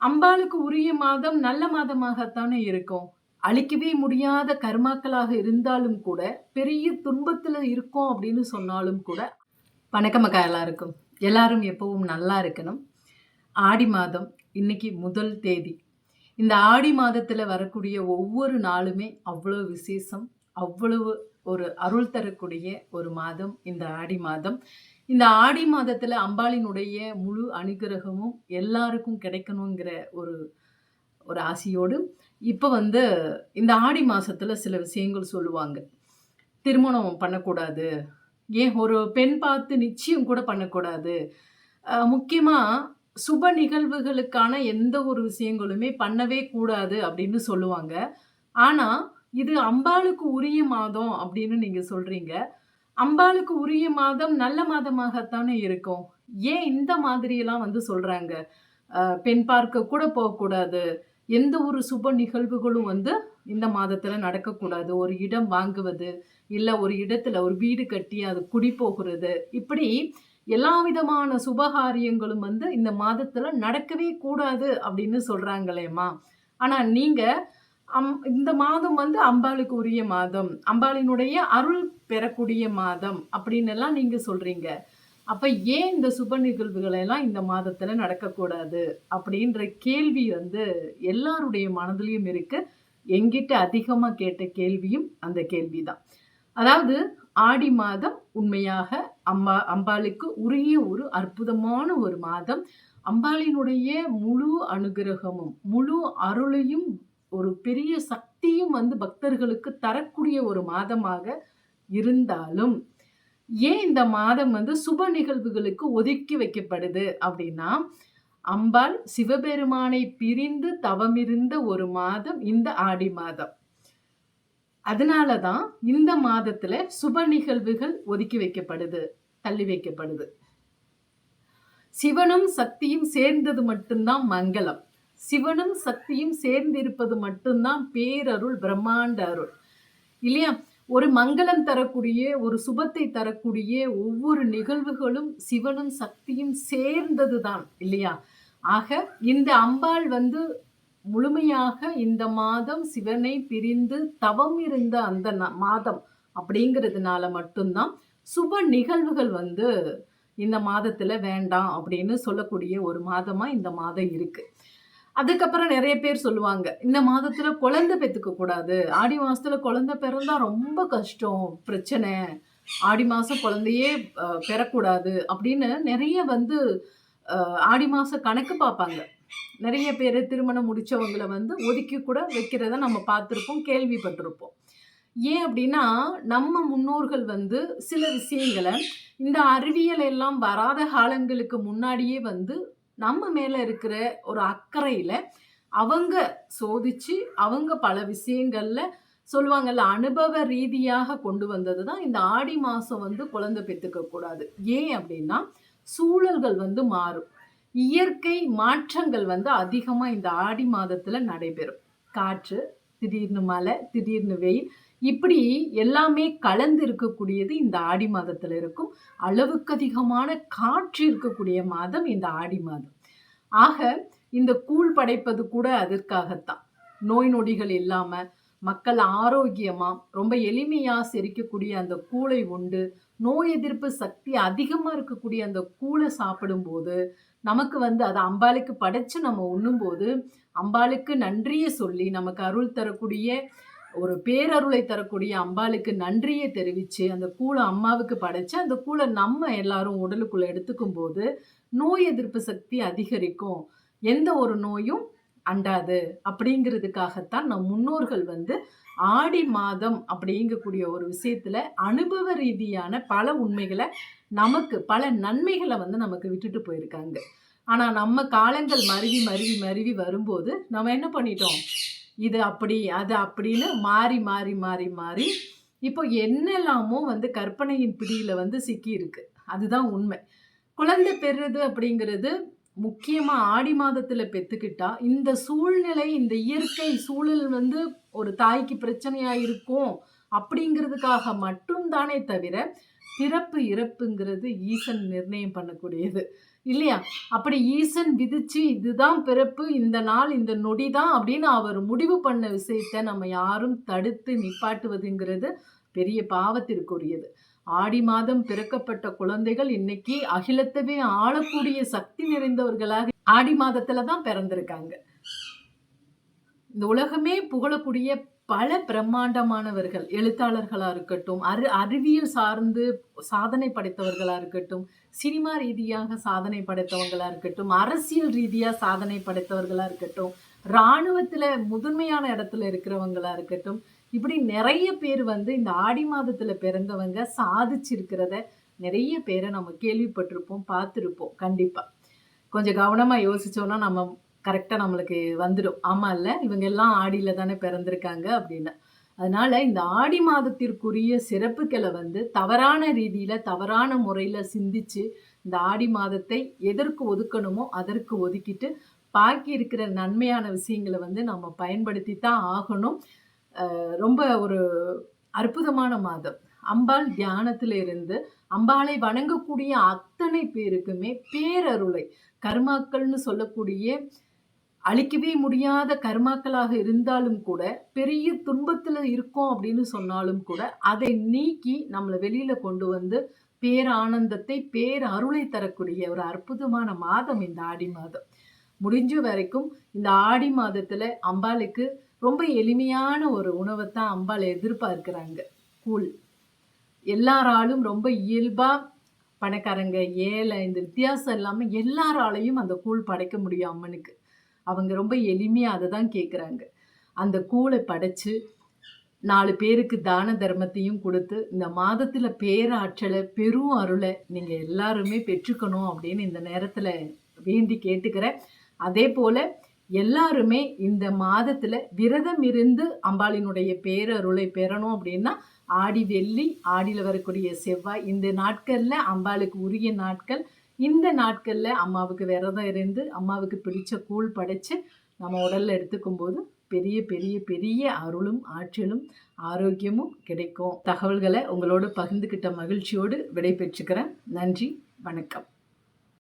அம்பாளுக்கு உரிய மாதம் நல்ல மாதமாகத்தானே இருக்கும். அழிக்கவே முடியாத கர்மாக்களாக இருந்தாலும் கூட, பெரிய துன்பத்துல இருக்கோம் அப்படின்னு சொன்னாலும் கூட வணக்கம் அக்கா எல்லாருக்கும். எல்லாரும் எப்பவும் நல்லா இருக்கணும். ஆடி மாதம் இன்னைக்கு முதல் தேதி. இந்த ஆடி மாதத்துல வரக்கூடிய ஒவ்வொரு நாளுமே அவ்வளவு விசேஷம். அவ்வளவு ஒரு அருள் தரக்கூடிய ஒரு மாதம் இந்த ஆடி மாதம். இந்த ஆடி மாதத்தில் அம்பாளினுடைய முழு அனுக்கிரகமும் எல்லாருக்கும் கிடைக்கணுங்கிற ஒரு ஒரு ஆசையோடு, இப்போ வந்து இந்த ஆடி மாதத்தில் சில விஷயங்கள் சொல்லுவாங்க. திருமணம் பண்ணக்கூடாது. ஏன் ஒரு பெண் பார்த்து நிச்சயம் கூட பண்ணக்கூடாது. முக்கியமாக சுப நிகழ்வுகளுக்கான எந்த ஒரு விஷயங்களுமே பண்ணவே கூடாது அப்படின்னு சொல்லுவாங்க. ஆனால் இது அம்பாளுக்கு உரிய மாதம் அப்படின்னு நீங்கள் சொல்கிறீங்க அம்பாளுக்கு உரிய மாதம் நல்ல மாதமாகத்தானே இருக்கும். ஏன் இந்த மாதிரியெல்லாம் வந்து சொல்றாங்க? பெண் பார்க்க கூட போகக்கூடாது. எந்த ஒரு சுப நிகழ்வுகளும் வந்து இந்த மாதத்துல நடக்கக்கூடாது. ஒரு இடம் வாங்குவது, இல்ல ஒரு இடத்துல ஒரு வீடு கட்டி அது குடி போகிறது இப்படி எல்லா விதமான சுபகாரியங்களும் வந்து இந்த மாதத்துல நடக்கவே கூடாது அப்படின்னு சொல்றாங்களேம்மா! ஆனா நீங்க அம் இந்த மாதம் வந்து அம்பாளுக்கு உரிய மாதம். அம்பாளினுடைய அருள் பெறக்கூடிய மாதம் அப்படின்னு எல்லாம் நீங்க சொல்றீங்க. அப்ப ஏன் இந்த சுப நிகழ்வுகள் எல்லாம் இந்த மாதத்துல நடக்கக்கூடாது? அப்படின்ற கேள்வி வந்து எல்லாருடைய மனதிலையும் இருக்கு. எங்கிட்ட அதிகமா கேட்ட கேள்வியும் அந்த கேள்விதான் அதாவது ஆடி மாதம் உண்மையாக அம்மா அம்பாளுக்கு உரிய ஒரு அற்புதமான ஒரு மாதம். அம்பாளினுடைய முழு அனுக்கிரகமும், முழு அருளையும், ஒரு பெரிய சக்தியும் வந்து பக்தர்களுக்கு தரக்கூடிய ஒரு மாதமாக இருந்தாலும், ஏன் இந்த மாதம் வந்து சுப நிகழ்வுகளுக்கு ஒதுக்கி வைக்கப்படுது அப்படின்னா, அம்பாள் சிவபெருமானை பிரிந்து தவமிருந்த ஒரு மாதம் இந்த ஆடி மாதம். அதனால தான் இந்த மாதத்துல சுப நிகழ்வுகள் ஒதுக்கி வைக்கப்படுது, தள்ளி வைக்கப்படுது. சிவனும் சக்தியும் சேர்ந்தது மட்டும் தான் மங்களம். சிவனும் சக்தியும் சேர்ந்திருப்பது மட்டும்தான் பேரருள், பிரம்மாண்ட அருள். இல்லையா? ஒரு மங்களம் தரக்கூடிய, ஒரு சுபத்தை தரக்கூடிய ஒவ்வொரு நிகழ்வுகளும் சிவனும் சக்தியும் சேர்ந்தது தான் இல்லையா? ஆக இந்த அம்பாள் வந்து முழுமையாக இந்த மாதம் சிவனை பிரிந்து தவம் இருந்த அந்த ந மாதம் அப்படிங்கிறதுனால மட்டும்தான் சுப நிகழ்வுகள் வந்து இந்த மாதத்துல வேண்டாம் அப்படின்னு சொல்லக்கூடிய ஒரு மாதமா இந்த மாதம் இருக்கு. அதுக்கப்புறம் நிறைய பேர் சொல்லுவாங்க. இந்த மாதத்துல குழந்தை பெத்துக்க கூடாது. ஆடி மாசத்துல குழந்தை பிறந்தா ரொம்ப கஷ்டம், பிரச்சனை. ஆடி மாசம் குழந்தையே பெறக்கூடாது அப்படின்னு நிறைய வந்து ஆடி மாசம் கணக்கு பார்ப்பாங்க. நிறைய பேர் திருமணம் முடிச்சவங்களை வந்து ஒதுக்கி கூட வைக்கிறத நம்ம பார்த்துருப்போம் கேள்விப்பட்டிருப்போம். ஏன் அப்படின்னா, நம்ம முன்னோர்கள் வந்து சில விஷயங்களை இந்த அறிவியல் எல்லாம் வராத காலங்களுக்கு முன்னாடியே வந்து நம்ம மேலே இருக்கிற ஒரு அக்கறையில் அவங்க சோதிச்சு, அவங்க பல விஷயங்கள்ல சொல்லுவாங்கல்ல, அனுபவ ரீதியாக கொண்டு வந்தது தான் இந்த ஆடி மாதம் வந்து குழந்தை பெற்றுக்க கூடாது. ஏன் அப்படின்னா, சூழல்கள் வந்து மாறும். இயற்கை மாற்றங்கள் வந்து அதிகமாக இந்த ஆடி மாதத்தில் நடைபெறும். காற்று, திடீர்னு மழை, திடீர்னு வெயில், இப்படி எல்லாமே கலந்து இருக்கக்கூடியது இந்த ஆடி மாதத்தில் இருக்கும். அளவுக்கு அதிகமான காற்று இருக்கக்கூடிய மாதம் இந்த ஆடி மாதம். ஆக இந்த கூழ் படைப்பது கூட அதற்காகத்தான். நோய் நொடிகள் இல்லாமல் மக்கள் ஆரோக்கியமாக ரொம்ப எளிமையாக செரிக்கக்கூடிய அந்த கூழை உண்டு, நோய் எதிர்ப்பு சக்தி அதிகமாக இருக்கக்கூடிய அந்த கூளை சாப்பிடும்போது, நமக்கு வந்து அதை அம்பாளுக்கு படைச்சு நம்ம உண்ணும்போது, அம்பாளுக்கு நன்றியை சொல்லி, நமக்கு அருள் தரக்கூடிய ஒரு பேரருளை தரக்கூடிய அம்பாளுக்கு நன்றியை தெரிவித்து அந்த கூழை அம்மாவுக்கு படைச்சு, அந்த கூழை நம்ம எல்லாரும் எடுத்துக்கும் போது நோய் எதிர்ப்பு சக்தி அதிகரிக்கும். எந்த ஒரு நோயும் அண்டாது. அப்படிங்கிறதுக்காகத்தான் நம் முன்னோர்கள் வந்து ஆடி மாதம் அப்படிங்கக்கூடிய ஒரு விஷயத்துல அனுபவ ரீதியான பல உண்மைகளை நமக்கு பல நன்மைகளை வந்து நமக்கு விட்டுட்டு போயிருக்காங்க. ஆனால் நம்ம காலங்கள் மருவி, மருவி, மருவி வரும்போது, நம்ம என்ன பண்ணிட்டோம்? இது அப்படி, அது அப்படின்னு மாறி, மாறி, மாறி, மாறி இப்போ என்னெல்லாமோ வந்து கற்பனையின் பிடியில் வந்து சிக்கி இருக்கு அதுதான் உண்மை. குழந்தை பெறுறது அப்படிங்கிறது முக்கியமாக ஆடி மாதத்தில் பெற்றுக்கிட்டா இந்த சூழ்நிலை, இந்த இயற்கை சூழல் வந்து ஒரு தாய்க்கு பிரச்சனையாக இருக்கும் அப்படிங்கிறதுக்காக மட்டும் தானே தவிர, பிறப்பு, இறப்புங்கிறது ஈசன் நிர்ணயம் பண்ணக்கூடியது. இல்லையா? அப்படி ஈசன் விதிச்சு இதுதான் பிறப்பு இந்த நாள் இந்த நொடி தான் அப்படின்னு அவர் முடிவு பண்ண விஷயத்த நம்ம யாரும் தடுத்து நிப்பாட்டுவதுங்கிறது பெரிய பாவத்திற்குரியது. ஆடி மாதம் பிறக்கப்பட்ட குழந்தைகள் இன்னைக்கு அகிலத்தவே ஆளக்கூடிய சக்தி நிறைந்தவர்களாக ஆடி மாதத்துல தான் பிறந்திருக்காங்க. இந்த உலகமே புகழக்கூடிய பல பிரம்மாண்டமானவர்கள் எழுத்தாளர்களாக இருக்கட்டும் அறி அறிவியல் சார்ந்து சாதனை படைத்தவர்களாக இருக்கட்டும் சினிமா ரீதியாக சாதனை படைத்தவங்களாக இருக்கட்டும் அரசியல் ரீதியாக சாதனை படைத்தவர்களாக இருக்கட்டும் இராணுவத்தில் முதன்மையான இடத்துல இருக்கிறவங்களாக இருக்கட்டும் இப்படி நிறைய பேர் வந்து இந்த ஆடி மாதத்தில் பிறந்தவங்க சாதிச்சிருக்கிறத நிறைய பேரை நம்ம கேள்விப்பட்டிருப்போம் பார்த்துருப்போம் கண்டிப்பாக கொஞ்சம் கவனமாக யோசித்தோன்னா நம்ம கரெக்டாக நம்மளுக்கு வந்துடும். ஆமாம் இல்லை? இவங்க எல்லாம் ஆடியில் தானே பிறந்திருக்காங்க அப்படின்னு. அதனால் இந்த ஆடி மாதத்திற்குரிய சிறப்புகளை வந்து தவறான ரீதியில் தவறான முறையில் சிந்திச்சு இந்த ஆடி மாதத்தை எதற்கு ஒதுக்கணுமோ அதற்கு ஒதுக்கிட்டு பாக்கி இருக்கிற நன்மையான விஷயங்களை வந்து நம்ம பயன்படுத்தி தான் ஆகணும் ரொம்ப ஒரு அற்புதமான மாதம். அம்பாள் தியானத்தில் இருந்து அம்பாளை வணங்கக்கூடிய அத்தனை பேருக்குமே பேரருளை கர்மாக்கள்னு சொல்லக்கூடிய அழிக்கவே முடியாத கர்மாக்களாக இருந்தாலும் கூட பெரிய துன்பத்தில் இருக்கோம் அப்படின்னு சொன்னாலும் கூட அதை நீக்கி நம்மளை வெளியில கொண்டு வந்து பேரானந்தத்தை பேர் அருளை தரக்கூடிய ஒரு அற்புதமான மாதம் இந்த ஆடி மாதம். முடிஞ்ச வரைக்கும் இந்த ஆடி மாதத்துல அம்பாளுக்கு ரொம்ப எளிமையான ஒரு உணவை தான் அம்பாள் எதிர்பார்க்கிறாங்க. கூழ். எல்லாராலும் ரொம்ப இயல்பா பணக்காரங்க ஏழை இந்த வித்தியாசம் இல்லாமல் எல்லாராலையும் அந்த கூழ் படைக்க முடியும் அம்மனுக்கு. அவங்க ரொம்ப எளிமையாக அதை தான் கேட்குறாங்க அந்த கூலை படைச்சு நாலு பேருக்கு தான தர்மத்தையும் கொடுத்து இந்த மாதத்தில் பேராற்றலை பெரும் அருளை நீங்கள் எல்லாருமே பெற்றுக்கணும் அப்படின்னு இந்த நேரத்தில் வேண்டி கேட்டுக்கிறேன் அதே போல் எல்லாருமே இந்த மாதத்தில் விரதம் இருந்து அம்பாளினுடைய பேரருளை பெறணும் அப்படின்னா ஆடி வெள்ளி ஆடியில் வரக்கூடிய செவ்வாய் இந்த நாட்களில் அம்பாளுக்கு உரிய நாட்கள் இந்த நாட்களில் அம்மாவுக்கு விரதம் இருந்து அம்மாவுக்கு பிடிச்ச கூழ் படைச்சு நம்ம உடலில் எடுத்துக்கும் போது பெரிய பெரிய பெரிய அருளும் ஆற்றலும் ஆரோக்கியமும் கிடைக்கும். தகவல்களை உங்களோடு பகிர்ந்துக்கிட்ட மகிழ்ச்சியோடு விடை பெற்றுக்கிறேன் நன்றி வணக்கம்.